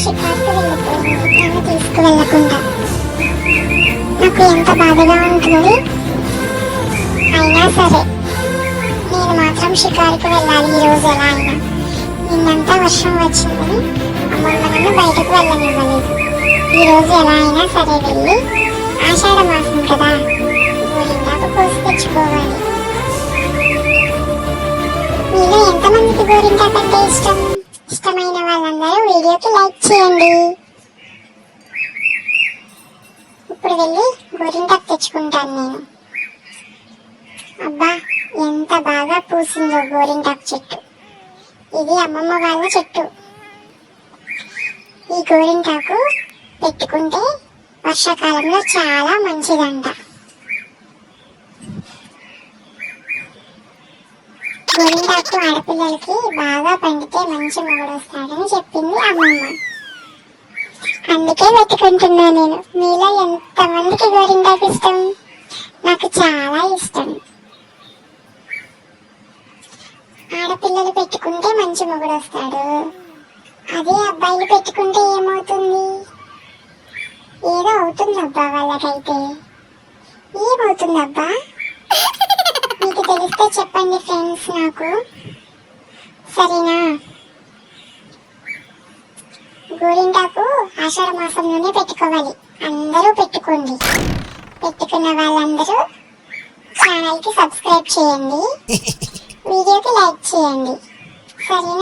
షికార్కు వెళ్ళిపోయింది నన్ను తీసుకువెళ్ళకుండా నాకు ఎంత బాధగా ఉంటుంది అయినా సరే. నేను మాత్రం షికారుకు వెళ్ళాలి ఈ రోజు ఎలా అయినా నిన్నంతా వర్షం వచ్చిందని అమ్మమ్మ నన్ను బయటకు వెళ్ళనివ్వలేదు ఈ రోజు ఎలా అయినా సరే వెళ్ళి ఆషాఢ మాసం కదా. గోరింటాకు కోసి తెచ్చుకోవాలి మీలో ఎంతమందికి గోరింటాకు వీడియోకి లైక్ చేయండి. ఇప్పుడు వెళ్ళి గోరింటాకు తెచ్చుకుంటాను నేను. అబ్బా ఎంత బాగా పూసిందో గోరింటాకు చెట్టు. ఇది అమ్మమ్మ వాళ్ళ చెట్టు. ఈ గోరింటాకు పెట్టుకుంటే వర్షాకాలంలో చాలా మంచిదంట. గోరింటాకు ఆడపిల్లలకి బాగా పండితే మంచి మొగుడు వస్తాడని చెప్పింది అమ్మమ్మ. అందుకే పెట్టుకుంటున్నా నేను. మీలో ఎంతమందికి గోరింటాకు ఇష్టం? నాకు చాలా ఇష్టం. ఆడపిల్లలు పెట్టుకుంటే మంచి మొగుడు వస్తాడు. అదే అబ్బాయిలు పెట్టుకుంటే ఏమవుతుంది? ఏదో అవుతుంది అబ్బా వాళ్ళకైతే. ఏమవుతుంది అబ్బా? తెలిస్తే చెప్పండి ఫ్రెండ్స్ నాకు. సరేనా? గోరింటాకు ఆషాఢ మాసంలోనే పెట్టుకోవాలి. అందరూ పెట్టుకోండి. పెట్టుకున్న వాళ్ళందరూ ఛానల్కి సబ్స్క్రైబ్ చేయండి. వీడియోకి లైక్ చేయండి. సరేనా?